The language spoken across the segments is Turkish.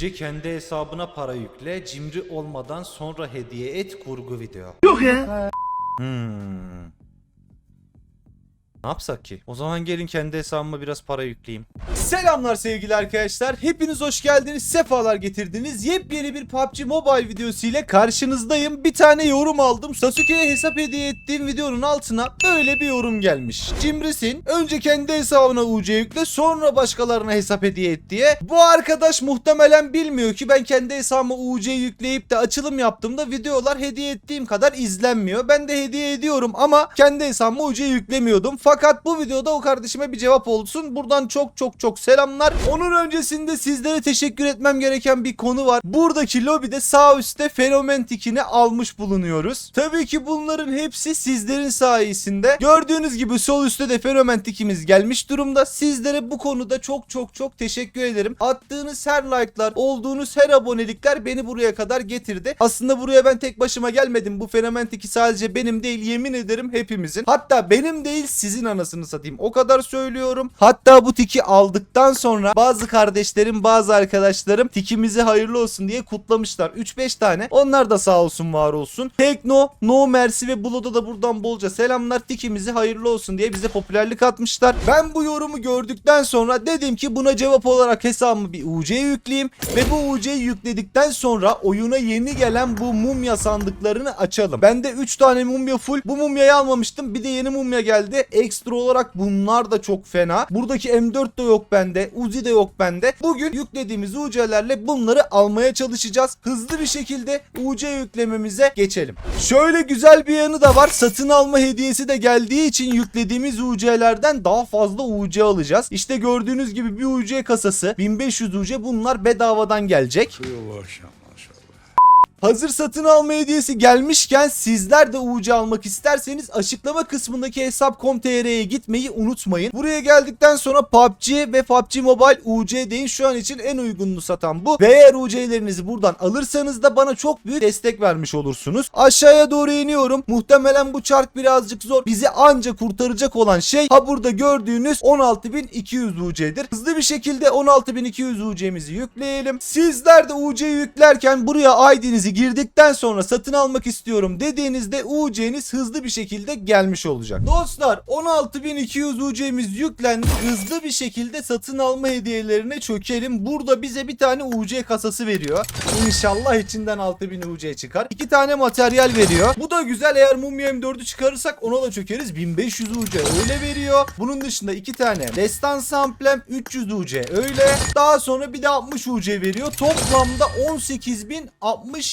Önce kendi hesabına para yükle, cimri olmadan sonra hediye et kurgu video. Yok ya. Hmm. Ne yapsak ki? O zaman gelin kendi hesabıma biraz para yükleyeyim. Selamlar sevgili arkadaşlar. Hepiniz hoş geldiniz. Sefalar getirdiniz. Yepyeni bir PUBG Mobile videosu ile karşınızdayım. Bir tane yorum aldım. Sasuke'ye hesap hediye ettiğim videonun altına böyle bir yorum gelmiş. Cimrisin. Önce kendi hesabına UC yükle sonra başkalarına hesap hediye et diye. Bu arkadaş muhtemelen bilmiyor ki ben kendi hesabıma UC yükleyip de açılım yaptığımda videolar hediye ettiğim kadar izlenmiyor. Ben de hediye ediyorum ama kendi hesabıma UC yüklemiyordum. Fakat bu videoda o kardeşime bir cevap olsun. Buradan çok çok çok selamlar. Onun öncesinde sizlere teşekkür etmem gereken bir konu var. Buradaki lobide sağ üstte fenomen tikini almış bulunuyoruz. Tabii ki bunların hepsi sizlerin sayesinde. Gördüğünüz gibi sol üstte de fenomen tikimiz gelmiş durumda. Sizlere bu konuda çok çok çok teşekkür ederim. Attığınız her like'lar, olduğunuz her abonelikler beni buraya kadar getirdi. Aslında buraya ben tek başıma gelmedim. Bu fenomen tiki sadece benim değil yemin ederim hepimizin. Hatta benim değil sizin anasını satayım. O kadar söylüyorum. Hatta bu tiki aldıktan sonra bazı kardeşlerim, bazı arkadaşlarım tikimizi hayırlı olsun diye kutlamışlar. 3-5 tane. Onlar da sağ olsun var olsun. Tekno, No Mercy ve Blood'a da buradan bolca selamlar. Tikimizi hayırlı olsun diye bize popülerlik atmışlar. Ben bu yorumu gördükten sonra dedim ki buna cevap olarak hesabımı bir UC yükleyeyim ve bu UC'yi yükledikten sonra oyuna yeni gelen bu mumya sandıklarını açalım. Bende 3 tane mumya full. Bu mumyayı almamıştım. Bir de yeni mumya geldi. Ekstra olarak bunlar da çok fena. Buradaki M4 de yok bende. Uzi de yok bende. Bugün yüklediğimiz UC'lerle bunları almaya çalışacağız. Hızlı bir şekilde UC yüklememize geçelim. Şöyle güzel bir yanı da var. Satın alma hediyesi de geldiği için yüklediğimiz UC'lerden daha fazla UC alacağız. İşte gördüğünüz gibi bir UC kasası 1500 UC bunlar bedavadan gelecek. Hazır satın alma hediyesi gelmişken sizler de UC almak isterseniz açıklama kısmındaki hesap.com.tr'ye gitmeyi unutmayın. Buraya geldikten sonra PUBG ve PUBG Mobile UC deyin şu an için en uygununu satan bu. Ve eğer UC'lerinizi buradan alırsanız da bana çok büyük destek vermiş olursunuz. Aşağıya doğru iniyorum. Muhtemelen bu çark birazcık zor. Bizi anca kurtaracak olan şey ha burada gördüğünüz 16.200 UC'dir. Hızlı bir şekilde 16.200 UC'mizi yükleyelim. Sizler de UC yüklerken buraya ID'nizi girdikten sonra satın almak istiyorum dediğinizde UC'niz hızlı bir şekilde gelmiş olacak. Dostlar 16.200 UC'miz yüklendi. Hızlı bir şekilde satın alma hediyelerine çökelim. Burada bize bir tane UC kasası veriyor. İnşallah içinden 6000 UC çıkar. İki tane materyal veriyor. Bu da güzel. Eğer Mumya M4'ü çıkarırsak ona da çökeriz. 1500 UC öyle veriyor. Bunun dışında iki tane Destans Amplem 300 UC öyle. Daha sonra bir de 60 UC veriyor. Toplamda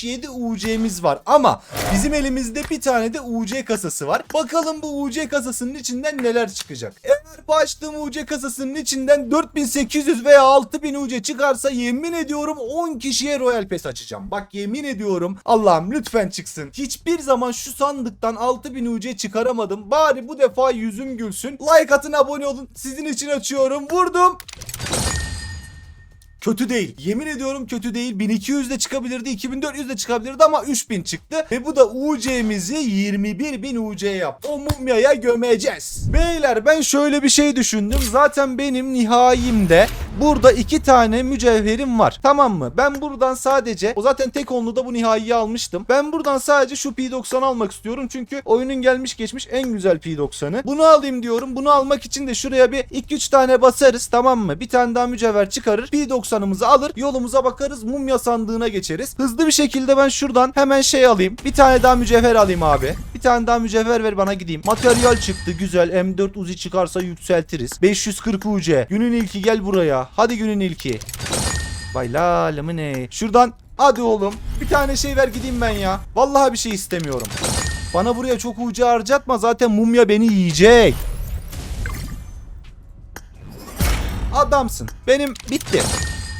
18.067 UC'miz var. Ama bizim elimizde bir tane de UC kasası var. Bakalım bu UC kasasının içinden neler çıkacak. Eğer bu açtığım UC kasasının içinden 4800 veya 6000 UC çıkarsa yemin ediyorum 10 kişiye Royal Pass açacağım. Bak yemin ediyorum Allah'ım lütfen çıksın. Hiçbir zaman şu sandıktan 6000 UC çıkaramadım. Bari bu defa yüzüm gülsün. Like atın abone olun. Sizin için açıyorum. Vurdum. Kötü değil. Yemin ediyorum kötü değil. 1200 de çıkabilirdi, 2400 de çıkabilirdi ama 3000 çıktı. Ve bu da UC'mizi 21000 UC yaptı. O mumyaya gömeceğiz. Beyler ben şöyle bir şey düşündüm. Zaten benim nihayimde burada iki tane mücevherim var. Tamam mı? Ben buradan sadece o zaten tek onlu da bu nihayiyi almıştım. Ben buradan sadece şu P90 almak istiyorum. Çünkü oyunun gelmiş geçmiş en güzel P90'ı. Bunu alayım diyorum. Bunu almak için de şuraya bir 2-3 tane basarız. Tamam mı? Bir tane daha mücevher çıkarır. P90'ımızı alır. Yolumuza bakarız. Mumya sandığına geçeriz. Hızlı bir şekilde ben şuradan hemen şey alayım. Bir tane daha mücevher alayım abi. Bir tane daha mücevher ver bana gideyim. Materyal çıktı güzel. M4 Uzi çıkarsa yükseltiriz. 540 UC. Günün ilki gel buraya. Hadi günün ilki. Vay la ne? Şuradan hadi oğlum. Bir tane şey ver gideyim ben ya. Vallahi bir şey istemiyorum. Bana buraya çok ucu harcatma zaten mumya beni yiyecek. Adamsın. Benim bitti.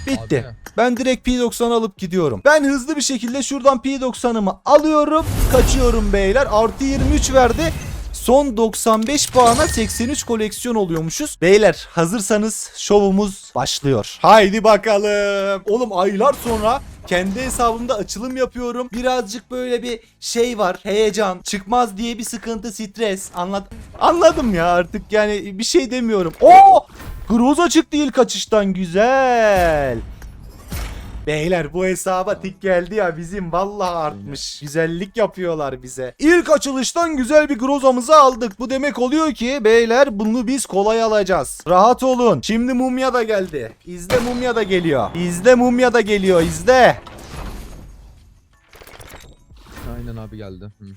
Bitti. Abi. Ben direkt P90 alıp gidiyorum. Ben hızlı bir şekilde şuradan P90'ımı alıyorum. Kaçıyorum beyler. Artı 23 verdi. Son 95 puana 83 koleksiyon oluyormuşuz. Beyler hazırsanız şovumuz başlıyor. Haydi bakalım. Oğlum aylar sonra kendi hesabımda açılım yapıyorum. Birazcık böyle bir şey var. Heyecan. Çıkmaz diye bir sıkıntı, stres. Anlat Anladım ya artık yani bir şey demiyorum. Oo! Groza çıktı ilk açıştan güzel. Beyler bu hesaba tik geldi ya bizim vallahi artmış. Güzellik yapıyorlar bize. İlk açılıştan güzel bir grozamızı aldık. Bu demek oluyor ki beyler bunu biz kolay alacağız. Rahat olun. Şimdi mumya da geldi. İzle mumya da geliyor. İzle mumya da geliyor. İzle. Aynen abi geldi. Hı hı.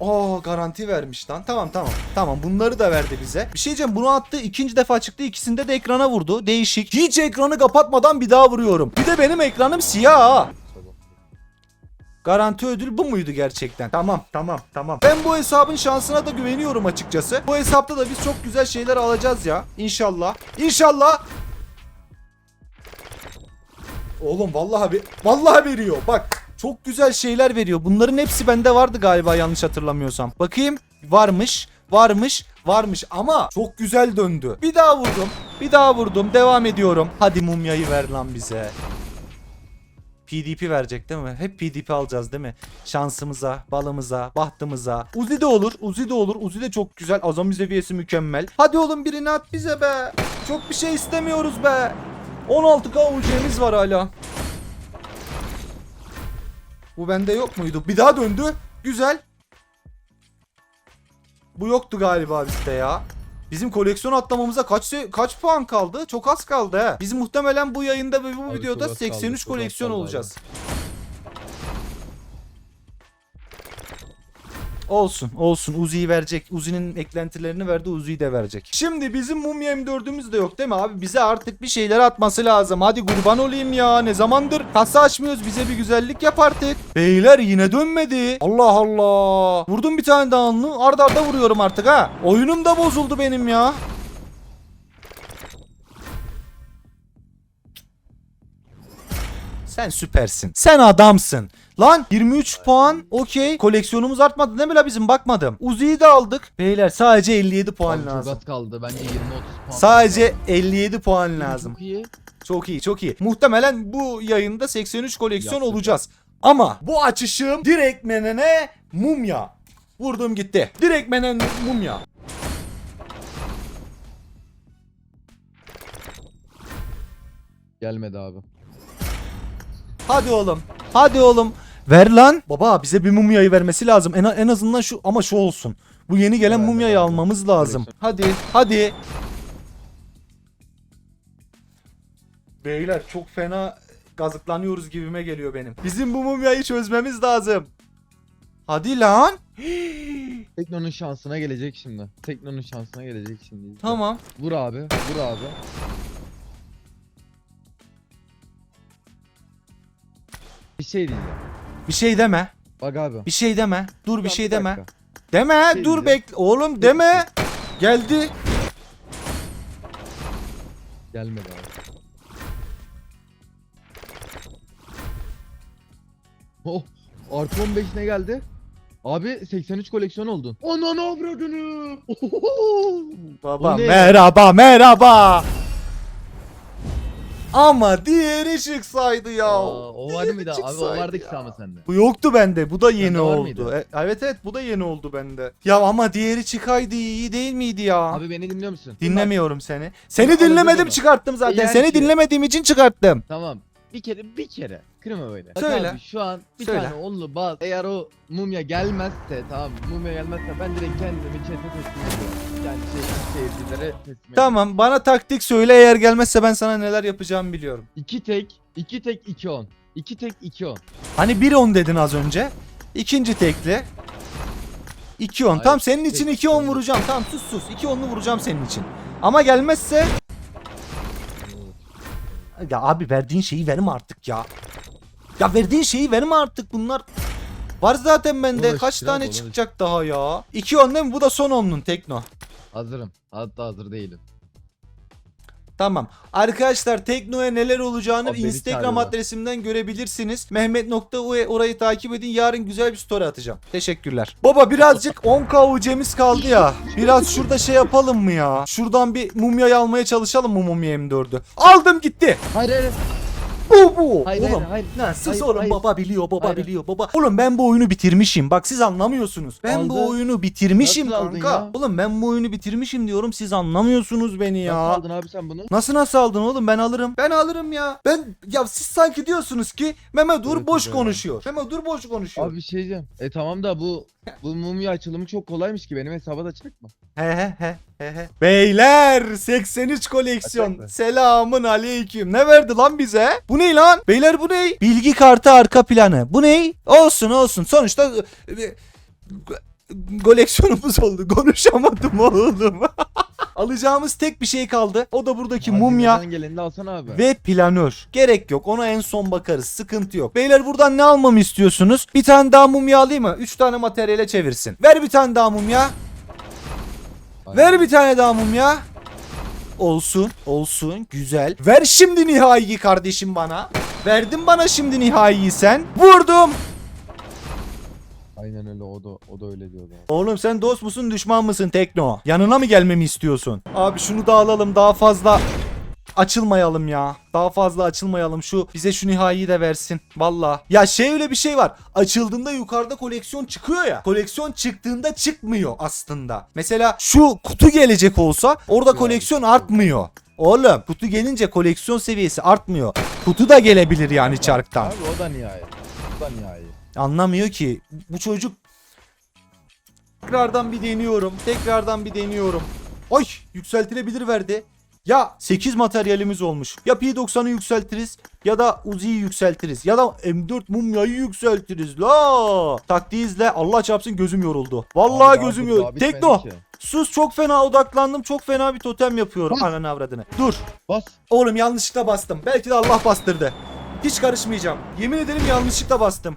Aa garanti vermiş lan. Tamam tamam. Tamam bunları da verdi bize. Bir şey diyeceğim bunu attı ikinci defa çıktı ikisinde de ekrana vurdu. Değişik. Hiç ekranı kapatmadan bir daha vuruyorum. Bir de benim ekranım siyah ha. Garanti ödül bu muydu gerçekten? Tamam tamam tamam. Ben bu hesabın şansına da güveniyorum açıkçası. Bu hesapta da biz çok güzel şeyler alacağız ya. İnşallah. İnşallah. Oğlum vallahi bir vallahi veriyor. Bak çok güzel şeyler veriyor. Bunların hepsi bende vardı galiba yanlış hatırlamıyorsam. Bakayım. Varmış. Varmış. Varmış ama çok güzel döndü. Bir daha vurdum. Bir daha vurdum. Devam ediyorum. Hadi mumyayı ver lan bize. PDP verecek değil mi? Hep PDP alacağız değil mi? Şansımıza, balımıza, bahtımıza. Uzi de olur, Uzi de olur. Uzi de çok güzel. Azami seviyesi mükemmel. Hadi oğlum birini at bize be. Çok bir şey istemiyoruz be. 16k UC'miz var hala. Bu bende yok muydu? Bir daha döndü. Güzel. Bu yoktu galiba bizde ya. Bizim koleksiyon atlamamıza kaç kaç puan kaldı? Çok az kaldı he. Biz muhtemelen bu yayında ve bu Abi videoda çok az kaldı, 83 çok az koleksiyon kaldı olacağız. Olsun olsun Uzi'yi verecek. Uzi'nin eklentilerini verdi Uzi'yi de verecek. Şimdi bizim Mumya M4'ümüz de yok değil mi abi? Bize artık bir şeyler atması lazım. Hadi kurban olayım ya. Ne zamandır kasa açmıyoruz. Bize bir güzellik yap artık. Beyler yine dönmedi. Allah Allah. Vurdum bir tane daha anlı. Arda arda vuruyorum artık ha. Oyunum da bozuldu benim ya. Sen süpersin. Sen adamsın. Lan 23 puan okey. Koleksiyonumuz artmadı değil mi la bizim bakmadım. Uzi'yi de aldık. Beyler sadece 57 puan Abi lazım. az kaldı. Bence 20-30 puan. Sadece 57 puan lazım. Çok iyi. Çok iyi çok iyi. Muhtemelen bu yayında 83 koleksiyon Yaptık. olacağız. Ama bu açışım direkt menene mumya. Vurdum gitti. Direkt menen mumya. Gelmedi abi. Hadi oğlum. Hadi oğlum. Ver lan. Baba bize bir mumyayı vermesi lazım. En, en azından şu ama şu olsun. Bu yeni gelen mumyayı almamız lazım. Hadi. Hadi. Beyler çok fena gazıklanıyoruz gibime geliyor benim. Bizim bu mumyayı çözmemiz lazım. Hadi lan. Tekno'nun şansına gelecek şimdi. Tekno'nun şansına gelecek şimdi. Tamam. Vur abi. Vur abi. Bir şey diyeceğim. Bir şey deme. Bak abi. Bir şey deme. Dur bir şey deme. dakika. Deme. şey dur diyeceğim. bekle. Oğlum deme. Geldi. Gelmedi abi. Oh. Artı 15 ne geldi? Abi 83 koleksiyon oldun. Ananı avradını. Baba O ne? merhaba merhaba. Ama diğeri çıksaydı ya. Aa, o var mıydı? Abi o vardı ki ama sende. Bu yoktu bende. Bu da yeni Sende var oldu. mıydı? E- evet evet bu da yeni oldu bende. Ya ama diğeri çıkaydı iyi değil miydi ya? Abi beni dinliyor musun? Dinlemiyorum seni. Seni Anladın dinlemedim mı? çıkarttım zaten. Eğer Seni ki- dinlemediğim için çıkarttım. Tamam. Bir kere bir kere. Kırma böyle. Bak Söyle. Abi, şu an bir Söyle. tane onlu bas. Eğer o mumya gelmezse tamam mumya gelmezse ben direkt kendimi chat'e teslim ediyorum. Yani şey seyircilere teslim ediyorum. Tamam bana taktik söyle eğer gelmezse ben sana neler yapacağımı biliyorum. İki tek, iki tek, iki on. İki tek, iki on. Hani 1-10 dedin az önce. İkinci tekli. 2-10. Hayır, Tamam senin tek için iki 2-10 on. vuracağım. Tamam sus sus. 2-10'lu vuracağım senin için. Ama gelmezse... Ya abi verdiğin şeyi verme artık ya. Ya verdiğin şeyi verme artık bunlar. Var zaten bende. Uğraş, Kaç tane uğraş. çıkacak daha ya? 2-10 değil mi? Bu da son 10'nun tekno. Hazırım. Hatta hazır değilim. Tamam. Arkadaşlar Tekno'ya neler olacağını Abi Instagram adresimden görebilirsiniz. Mehmet.ue orayı takip edin. Yarın güzel bir story atacağım. Teşekkürler. Baba birazcık 10k UC'miz kaldı ya. Biraz şurada şey yapalım mı ya? Şuradan bir mumyayı almaya çalışalım mı mumya M4'ü? Aldım gitti. Hayır hayır. Bu bu. Hayır, oğlum. hayır, hayır. Lan sus Hayır, oğlum hayır. baba biliyor baba Hayır. biliyor baba. Oğlum ben bu oyunu bitirmişim. Bak siz anlamıyorsunuz. Ben bu Aldın. oyunu bitirmişim Nasıl kanka. ya? Oğlum ben bu oyunu bitirmişim diyorum. Siz anlamıyorsunuz beni ya. Nasıl aldın abi sen bunu? Nasıl nasıl aldın oğlum ben alırım. Ben alırım ya. Ben ya siz sanki diyorsunuz ki Mehmet Dur Evet, boş evet. konuşuyor. Mehmet Dur boş konuşuyor. Abi bir şey diyeceğim. E tamam da bu bu mumya açılımı çok kolaymış ki benim hesaba da açık mı? He he he he he. Beyler 83 koleksiyon. Selamın aleyküm. Ne verdi lan bize? Bu ne lan? Beyler bu ne? Bilgi kartı arka planı. Bu ne? Olsun olsun. Sonuçta e, e, koleksiyonumuz oldu. Konuşamadım oğlum. Alacağımız tek bir şey kaldı. O da buradaki mumya. Geleni de alsana abi. Ve planör. Gerek yok. Ona en son bakarız. Sıkıntı yok. Beyler buradan ne almamı istiyorsunuz? Bir tane daha mumya alayım mı? 3 tane materyale çevirsin. Ver bir tane daha mumya. Ver bir tane daha mumya. Olsun. Olsun. Güzel. Ver şimdi nihaiyi kardeşim bana. Verdin bana şimdi nihaiyi sen. Vurdum. Aynen öyle o da o da öyle diyordu abi. Oğlum sen dost musun düşman mısın Tekno? Yanına mı gelmemi istiyorsun? Abi şunu da alalım daha fazla açılmayalım ya. Daha fazla açılmayalım. Şu bize şu nihaiyi de versin. Valla. Ya şey öyle bir şey var. Açıldığında yukarıda koleksiyon çıkıyor ya. Koleksiyon çıktığında çıkmıyor aslında. Mesela şu kutu gelecek olsa orada koleksiyon artmıyor. Oğlum kutu gelince koleksiyon seviyesi artmıyor. Kutu da gelebilir yani çarktan. Abi o da nihayet. O da nihayet. Anlamıyor ki. Bu çocuk tekrardan bir deniyorum. Tekrardan bir deniyorum. Ay yükseltilebilir verdi. Ya 8 materyalimiz olmuş. Ya P90'ı yükseltiriz ya da Uzi'yi yükseltiriz ya da M4 mumyayı yükseltiriz. La taktiği izle. Allah çarpsın gözüm yoruldu. Vallahi Abi, gözüm abi, yoruldu. Tekno sus çok fena odaklandım. Çok fena bir totem yapıyorum. Hı. Ananı avradını. Dur. Bas. Oğlum yanlışlıkla bastım. Belki de Allah bastırdı. Hiç karışmayacağım. Yemin ederim yanlışlıkla bastım.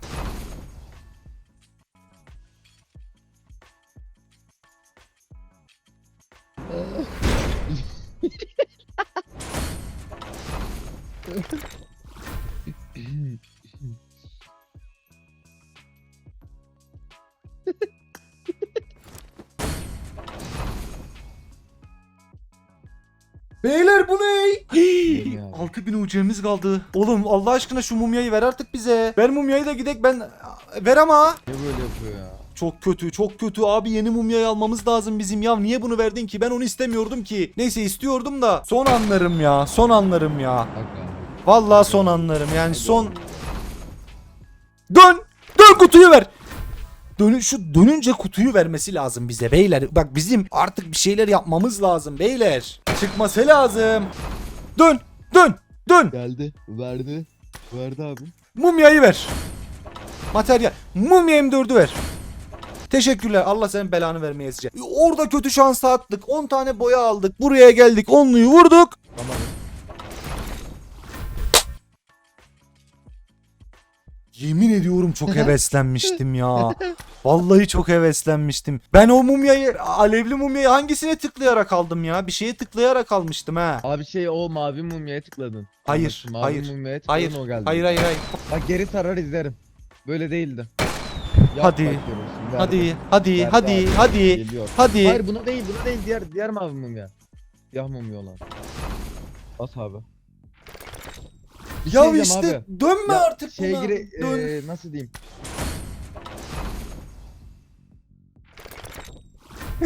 Beyler bu ne? Yani. 6000 ucemiz kaldı. Oğlum Allah aşkına şu mumyayı ver artık bize. Ver mumyayı da gidek ben ver ama. Ne böyle yapıyor ya? Çok kötü çok kötü abi yeni mumyayı almamız lazım bizim ya. Niye bunu verdin ki? Ben onu istemiyordum ki. Neyse istiyordum da son anlarım ya. Son anlarım ya. Vallahi son anlarım yani son. Dön! Dön kutuyu ver! Dönü şu dönünce kutuyu vermesi lazım bize beyler. Bak bizim artık bir şeyler yapmamız lazım beyler. Çıkması lazım. Dön! Dön! Dön! Geldi. Verdi. Verdi abi. Mumyayı ver. Materyal. Mumya M4'ü ver. Teşekkürler. Allah senin belanı vermeye esecek. Orada kötü şansı attık. 10 tane boya aldık. Buraya geldik. Onluyu vurduk. Tamam. Yemin ediyorum çok heveslenmiştim ya. Vallahi çok heveslenmiştim. Ben o mumyayı, alevli mumyayı hangisine tıklayarak aldım ya? Bir şeye tıklayarak almıştım ha. Abi şey o mavi mumyaya tıkladın. Hayır, Mavi hayır, mumyaya tıkladın Hayır, o geldi. hayır, hayır, hayır. Bak geri tarar izlerim. Böyle değildi. Yap Hadi, bak görürsün, verdi. Hadi, hadi, hadi, abi. hadi, Geliyor. hadi. Hayır buna değil buna değil diğer diğer mavi mumya. Siyah mumya olan. Bas abi. Bir şey Ya diyeceğim işte abi. dönme Ya artık Şey buna. giri Dön. eee, nasıl diyeyim?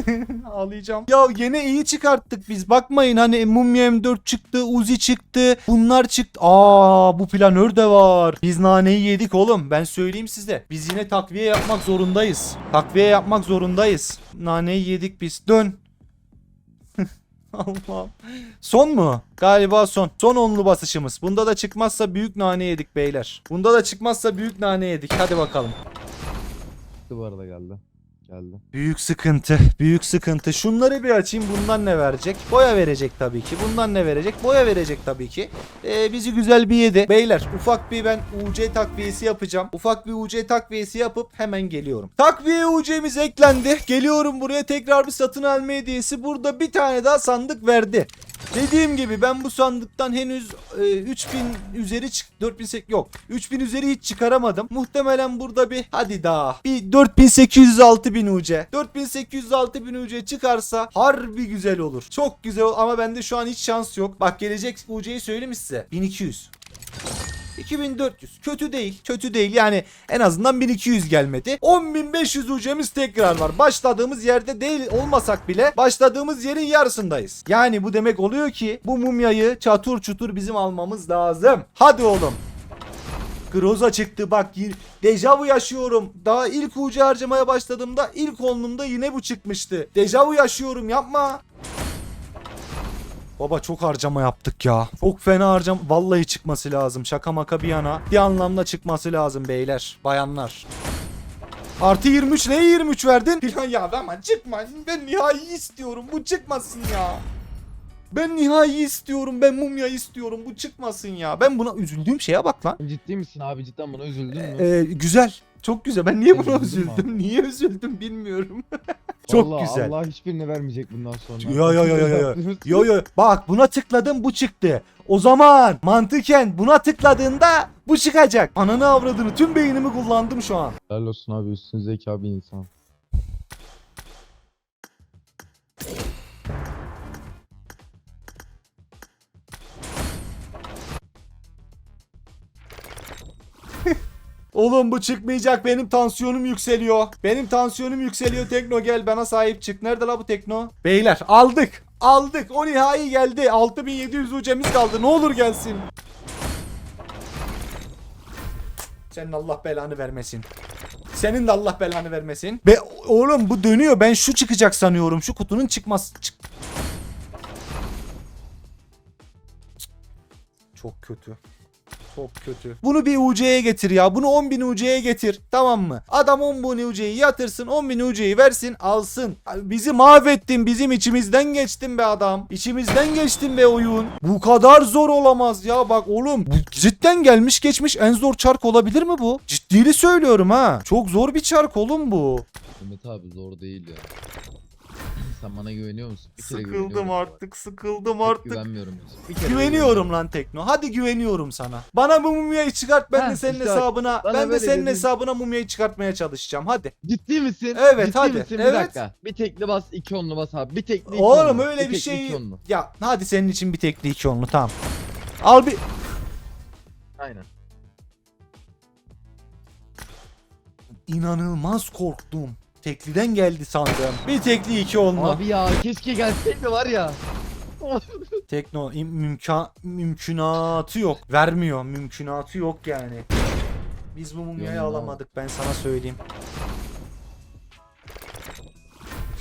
Ağlayacağım. Ya yine iyi çıkarttık biz. Bakmayın hani Mumya M4 çıktı, Uzi çıktı. Bunlar çıktı. Aa bu planör de var. Biz naneyi yedik oğlum. Ben söyleyeyim size. Biz yine takviye yapmak zorundayız. Takviye yapmak zorundayız. Naneyi yedik biz. Dön. Allah'ım. Son mu? Galiba son. Son onlu basışımız. Bunda da çıkmazsa büyük nane yedik beyler. Bunda da çıkmazsa büyük nane yedik. Hadi bakalım. Bu arada geldi. Geldi. Büyük sıkıntı, büyük sıkıntı. Şunları bir açayım. Bundan ne verecek? Boya verecek tabii ki. Bundan ne verecek? Boya verecek tabii ki. Ee, bizi güzel bir yedi. Beyler ufak bir ben UC takviyesi yapacağım. Ufak bir UC takviyesi yapıp hemen geliyorum. Takviye UC'miz eklendi. Geliyorum buraya tekrar bir satın alma hediyesi. Burada bir tane daha sandık verdi. Dediğim gibi ben bu sandıktan henüz e, 3000 üzeri çık 4000 yok 3000 üzeri hiç çıkaramadım. Muhtemelen burada bir hadi daha bir 4800 6000 UC. 4800 6000 UC çıkarsa harbi güzel olur. Çok güzel olur ama bende şu an hiç şans yok. Bak gelecek UC'yi söyleyeyim size? 1200. 2400. Kötü değil. Kötü değil. Yani en azından 1200 gelmedi. 10500 ucemiz tekrar var. Başladığımız yerde değil olmasak bile başladığımız yerin yarısındayız. Yani bu demek oluyor ki bu mumyayı çatur çutur bizim almamız lazım. Hadi oğlum. Groza çıktı bak dejavu yaşıyorum. Daha ilk ucu harcamaya başladığımda ilk onluğumda yine bu çıkmıştı. Dejavu yaşıyorum yapma. Baba çok harcama yaptık ya. Çok fena harcam. Vallahi çıkması lazım. Şaka maka bir yana. Bir anlamda çıkması lazım beyler. Bayanlar. Artı 23 neye 23 verdin? Filan ya ama çıkma. Ben nihai istiyorum. Bu çıkmasın ya. Ben nihai istiyorum. Ben mumya istiyorum. Bu çıkmasın ya. Ben buna üzüldüğüm şeye bak lan. Ciddi misin abi cidden buna üzüldün mü? Ee, güzel. Çok güzel. Ben niye buna Üzüldün mü üzüldüm? Niye üzüldüm bilmiyorum. çok Vallahi güzel. Allah hiçbirini vermeyecek bundan sonra. Yo, yo, yo, yo, yo. Yo yo bak buna tıkladım bu çıktı. O zaman mantıken buna tıkladığında bu çıkacak. Ananı avradını tüm beynimi kullandım şu an. Helal olsun abi üstün zeka bir insan. Oğlum bu çıkmayacak benim tansiyonum yükseliyor. Benim tansiyonum yükseliyor Tekno gel bana sahip çık. Nerede la bu Tekno? Beyler aldık. Aldık. O nihai geldi. 6700 ucemiz kaldı. Ne olur gelsin. Senin Allah belanı vermesin. Senin de Allah belanı vermesin. Be oğlum bu dönüyor. Ben şu çıkacak sanıyorum. Şu kutunun çıkmaz. Çık. Çok kötü. Çok kötü. Bunu bir UC'ye getir ya. Bunu 10.000 UC'ye getir. Tamam mı? Adam 10.000 UC'yi yatırsın. 10.000 UC'yi versin alsın. Abi Bizi mahvettin. Bizim içimizden geçtin be adam. İçimizden geçtin be oyun. Bu kadar zor olamaz ya. Bak oğlum. Bu cidden gelmiş geçmiş en zor çark olabilir mi bu? Ciddili söylüyorum ha. Çok zor bir çark oğlum bu. Mehmet abi zor değil ya. Sen bana güveniyor musun? Bir kere güveniyorum Sıkıldım sana. artık. Sıkıldım Pek artık. Güvenmiyorum. Bir kere Güveniyorum lan Tekno. Hadi güveniyorum sana. Bana bu mumyayı çıkart. Ben Heh, de senin işte bak, hesabına bana ben de böyle senin dedin. hesabına mumyayı çıkartmaya çalışacağım. Hadi. Ciddi misin? Evet, Ciddi hadi. Misin? Evet. Bir dakika. Bir tekli bas iki onlu bas abi. Bir tekli iki Oğlum onlu. öyle bir tekli, şey. iki onlu. Ya hadi senin için bir tekli iki onlu tamam. Al bir Aynen. inanılmaz korktum. Tekliden geldi sandım. Bir tekli iki onlu. Abi ya keşke gelseydi var ya. Tekno im- mümka mümkünatı yok. Vermiyor. Mümkünatı yok yani. Biz bu mumyayı alamadık ben sana söyleyeyim.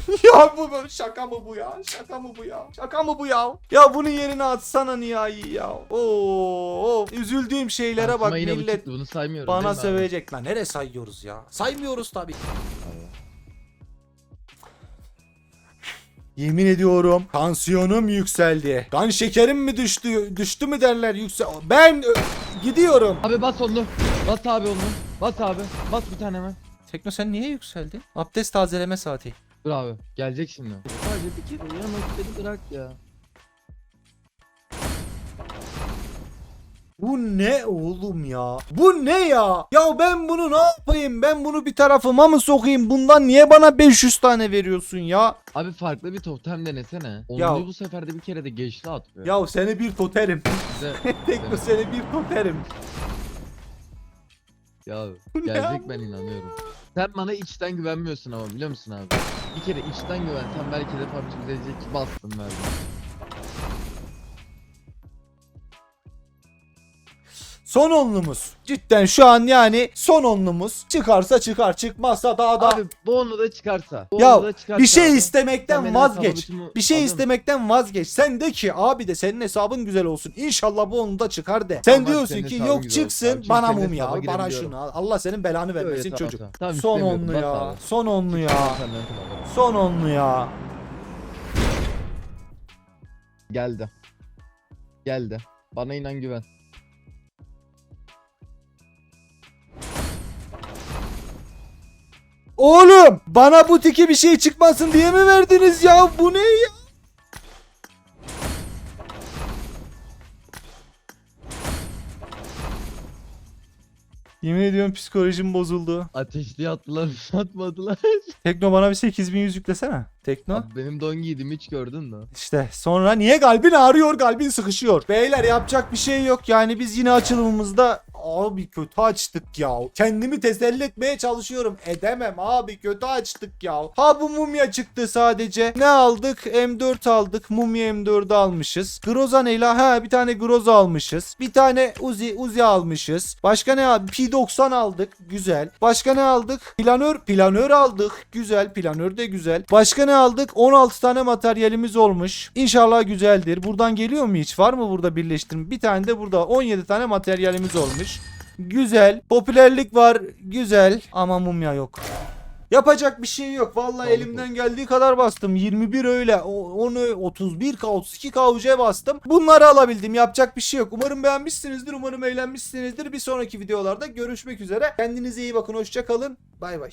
ya bu bu- şaka mı bu ya? Şaka mı bu ya? Şaka mı bu ya? Ya bunun yerine atsana nihai ya. Oo, üzüldüğüm şeylere bak Aklıma yine bu millet çıktı, bunu saymıyorum. bana değil mi abi? sövecek lan. Nereye sayıyoruz ya? Saymıyoruz tabii. Yemin ediyorum tansiyonum yükseldi. Kan şekerim mi düştü? Düştü mü derler yüksel. Ben gidiyorum. Abi bas onu. Bas abi onu. Bas abi. Bas bir tane hemen. Tekno sen niye yükseldin? Abdest tazeleme saati. Dur abi. Gelecek şimdi. Sadece bir kere yanmak beni bırak ya. Bu ne oğlum ya? Bu ne ya? Ya ben bunu ne yapayım? Ben bunu bir tarafıma mı sokayım? Bundan niye bana 500 tane veriyorsun ya? Abi farklı bir totem denesene. Ya- Onluyu bu sefer de bir kere de geçti at be. Ya seni bir toterim. Bize- Tekno bize- seni bir toterim. Ya Bu gelecek ben inanıyorum. Sen bana içten güvenmiyorsun ama biliyor musun abi? Bir kere içten güvensen belki de PUBG diyecek ki bastım verdim. Son onlumuz. Cidden şu an yani son onlumuz. Çıkarsa çıkar, çıkmazsa daha da Abi bu onu da çıkarsa. Bu Ya, da çıkarsa bir şey abi, istemekten benim vazgeç. Bir şey alır istemekten vazgeç. Sen de ki abi de senin hesabın güzel olsun. İnşallah bu onu da çıkar de. Sen Tamam, diyorsun ki yok olsun çıksın. Çünkü bana mum ya bana girebiliyorum. şunu al. Allah senin belanı Öyle, vermesin tamam, çocuk. tamam. Tamam, Son onlu ya. abi. Son onlu ya. Tamam. Son onlu ya. Geldi. Geldi. Bana inan güven. Oğlum bana bu tiki bir şey çıkmasın diye mi verdiniz ya? Bu ne ya? Yemin ediyorum psikolojim bozuldu. Ateşli attılar atmadılar. Tekno bana bir 8100 yüklesene. Tekno. Abi benim don giydim hiç gördün mü? İşte sonra niye kalbin ağrıyor kalbin sıkışıyor. Beyler yapacak bir şey yok yani biz yine açılımımızda abi kötü açtık ya. Kendimi teselli etmeye çalışıyorum. Edemem abi kötü açtık ya. Ha bu mumya çıktı sadece. Ne aldık? M4 aldık. Mumya M4'ü almışız. Groza ne la? Ha bir tane Groza almışız. Bir tane Uzi Uzi almışız. Başka ne aldık? P90 aldık. Güzel. Başka ne aldık? Planör planör aldık. Güzel. Planör de güzel. Başka ne aldık? 16 tane materyalimiz olmuş. İnşallah güzeldir. Buradan geliyor mu hiç? Var mı burada birleştirme? Bir tane de burada 17 tane materyalimiz olmuş. Güzel. Popülerlik var. Güzel. Ama mumya yok. Yapacak bir şey yok. Vallahi Sağlık elimden geldiği kadar bastım. 21 öyle. o- Onu 31K 32K UC bastım. Bunları alabildim. Yapacak bir şey yok. Umarım beğenmişsinizdir. Umarım eğlenmişsinizdir. Bir sonraki videolarda görüşmek üzere. Kendinize iyi bakın. Hoşça kalın. Bay bay.